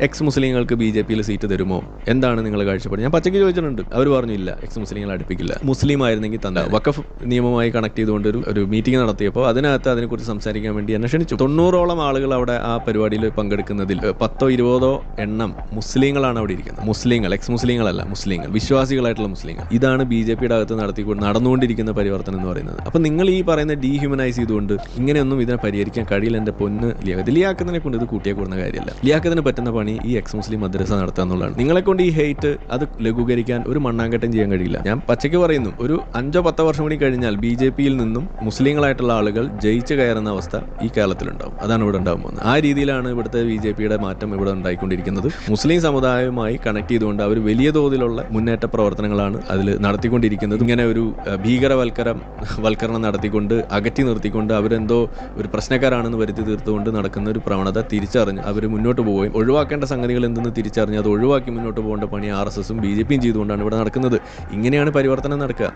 X മുസ്ലിങ്ങൾക്ക് B J പിയിൽ seat തരുമോ? എന്താണ് നിങ്ങൾ കാഴ്ചപ്പാട്? ഞാൻ പച്ചയ്ക്ക് ചോദിച്ചിട്ടുണ്ട്. അവർ പറഞ്ഞു ഇല്ല എക്സ് മുസ്ലിങ്ങൾ അടുപ്പിക്കില്ല. മുസ്ലിം ആയിരുന്നെങ്കിൽ തന്നെ വക്കഫ് നിയമവുമായി കണക്ട് ചെയ്തുകൊണ്ട് ഒരു ഒരു മീറ്റിംഗ് നടത്തിയപ്പോൾ അതിനകത്ത് അതിനെക്കുറിച്ച് സംസാരിക്കാൻ വേണ്ടി എന്നെ ക്ഷണിച്ചു. തൊണ്ണൂറോളം ആളുകൾ അവിടെ ആ പരിപാടിയിൽ പങ്കെടുക്കുന്നതിൽ പത്തോ ഇരുപതോ എണ്ണം മുസ്ലിങ്ങളാണ് അവിടെ ഇരിക്കുന്നത്. മുസ്ലിങ്ങൾ എക്സ് മുസ്ലിങ്ങളല്ല മുസ്ലിങ്ങൾ വിശ്വാസികളായിട്ടുള്ള മുസ്ലിങ്ങൾ. ഇതാണ് ബി ജെ പിയുടെ അകത്ത് നടത്തിക്കൊണ്ട് നടന്നുകൊണ്ടിരിക്കുന്ന പരിവർത്തനം എന്ന് പറയുന്നത്. അപ്പം നിങ്ങൾ ഈ പറയുന്ന ഡീഹ്യൂമനൈസ് ചെയ്തുകൊണ്ട് ഇങ്ങനെയൊന്നും ഇതിനെ പരിഹരിക്കാൻ കഴിയില്ല. എന്റെ പൊന്ന് ലിയാക്കുന്നതിനെ കൊണ്ട് ഇത് കൂട്ടിയെ കൂടുന്ന കാര്യമല്ല. ലിയാക്കത്തിന് പറ്റുന്ന പണി ഈ എക്സ് മുസ്ലിം മദ്രസ നടത്തുക എന്നുള്ളതാണ്. നിങ്ങളെ കൊണ്ട് ഈ ഹെയ്റ്റ് അത് ലഘൂകരിക്കാൻ ഒരു മണ്ണാങ്കട്ടം ചെയ്യാൻ കഴിയില്ല. ഞാൻ പച്ചയ്ക്ക് പറയുന്നു ഒരു അഞ്ചോ പത്തോ വർഷം കൂടി കഴിഞ്ഞാൽ ബി ജെ പിയിൽ നിന്നും മുസ്ലിങ്ങളായിട്ടുള്ള ആളുകൾ ജയിച്ചു കയറുന്ന അവസ്ഥ ഈ കേരളത്തിലുണ്ടാവും. അതാണ് ഇവിടെ ഉണ്ടാവും പോകുന്നത്. ആ രീതിയിലാണ് ഇവിടുത്തെ ബി ജെ പിയുടെ മാറ്റം ഇവിടെ ഉണ്ടായിക്കൊണ്ടിരിക്കുന്നത്. മുസ്ലിം സമുദായവുമായി കണക്ട് ചെയ്തുകൊണ്ട് അവർ വലിയ തോതിലുള്ള മുന്നേറ്റ പ്രവർത്തനങ്ങളാണ് അതിൽ നടത്തിക്കൊണ്ടിരിക്കുന്നത്. ഇങ്ങനെ ഒരു ഭീകരവൽക്കരം വൽക്കരണം നടത്തിക്കൊണ്ട് അകറ്റി നിർത്തിക്കൊണ്ട് അവരെന്തോ ഒരു പ്രശ്നക്കാരാണെന്ന് വരുത്തി തീർത്തുകൊണ്ട് നടക്കുന്ന ഒരു പ്രവണത തിരിച്ചറിഞ്ഞ് അവർ മുന്നോട്ട് പോവുകയും ഒഴിവാക്കേണ്ട സംഗതികൾ എന്തെന്ന് തിരിച്ചറിഞ്ഞ് അത് ഒഴിവാക്കി മുന്നോട്ട് പോകേണ്ട പണി ആർ എസ് എസും ബി ജെ പിയും ചെയ്തുകൊണ്ടാണ് ഇവിടെ നടക്കുന്നത്. ഇങ്ങനെയാണ് പരിവർത്തനം നടക്കുക.